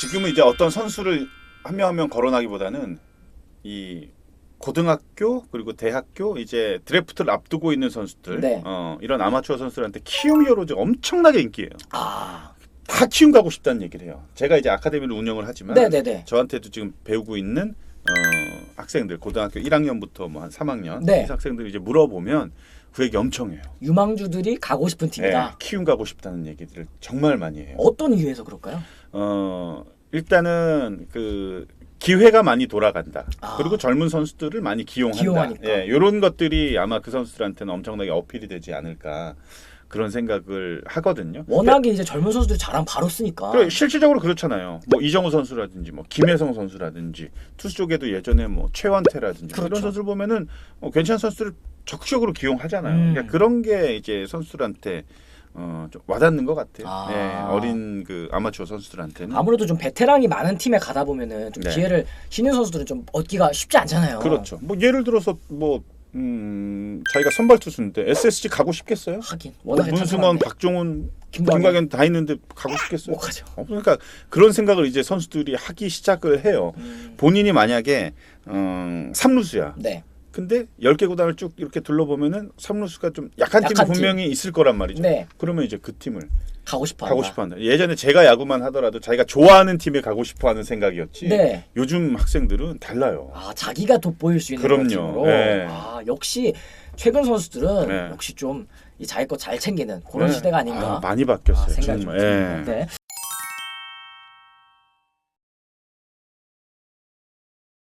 지금은 이제 어떤 선수를 한 명 한 명 거론하기보다는 이 고등학교 그리고 대학교 이제 드래프트를 앞두고 있는 선수들 네. 어, 이런 아마추어 선수들한테 키움 히어로 지금 엄청나게 인기예요. 아, 다 키움 가고 싶다는 얘기를 해요. 제가 이제 아카데미를 운영을 하지만 네네네. 저한테도 지금 배우고 있는 어, 학생들 고등학교 1학년부터 뭐 한 3학년 네. 이 학생들 이제 물어보면 그 얘기 엄청 해요. 유망주들이 가고 싶은 네, 팀이다. 키움 가고 싶다는 얘기들을 정말 많이 해요. 어떤 이유에서 그럴까요? 어 일단은 그 기회가 많이 돌아간다. 아. 그리고 젊은 선수들을 많이 기용한다. 기용하니까. 예, 이런 것들이 아마 그 선수들한테는 엄청나게 어필이 되지 않을까 그런 생각을 하거든요. 워낙에 이제 젊은 선수들이 잘하면 바로 쓰니까. 그래, 실질적으로 그렇잖아요. 뭐 이정우 선수라든지 뭐 김혜성 선수라든지 투수 쪽에도 예전에 뭐 최원태라든지 뭐 그렇죠. 이런 선수를 보면은 어, 괜찮은 선수를 적극적으로 기용하잖아요. 음. 그러니까 그런 게 이제 선수들한테 어, 좀 와닿는 것 같아요. 아. 네, 어린 그 아마추어 선수들한테는 아무래도 좀 베테랑이 많은 팀에 가다 보면은 좀 네. 기회를 신인 선수들은 좀 얻기가 쉽지 않잖아요. 그렇죠. 뭐 예를 들어서 뭐 음, 자기가 선발 투수인데 SSG 가고 싶겠어요? 하긴 뭐 워낙에 문승원, 탄탄한데. 박종훈, 김광현. 김광현 다 있는데 가고 싶겠어요? 못 가죠. 어, 그러니까 그런 생각을 이제 선수들이 하기 시작을 해요. 음, 본인이 만약에 음, 삼루수야. 네. 근데 10개 구단을 쭉 이렇게 둘러보면은 삼루수가 좀 약한 팀이 약한 팀. 분명히 있을 거란 말이죠. 네. 그러면 이제 그 팀을 가고 싶어. 가고 한다. 싶어 한다. 예전에 제가 야구만 하더라도 자기가 좋아하는 팀에 가고 싶어 하는 생각이었지. 네. 요즘 학생들은 달라요. 아 자기가 돋보일 수 있는 그럼요. 팀으로. 네. 아 역시 최근 선수들은 네. 역시 좀 이 자기 거 잘 챙기는 그런 네. 시대가 아닌가. 아, 많이 바뀌었어요. 아, 생각이 좀 정말. 듭니다. 예. 네.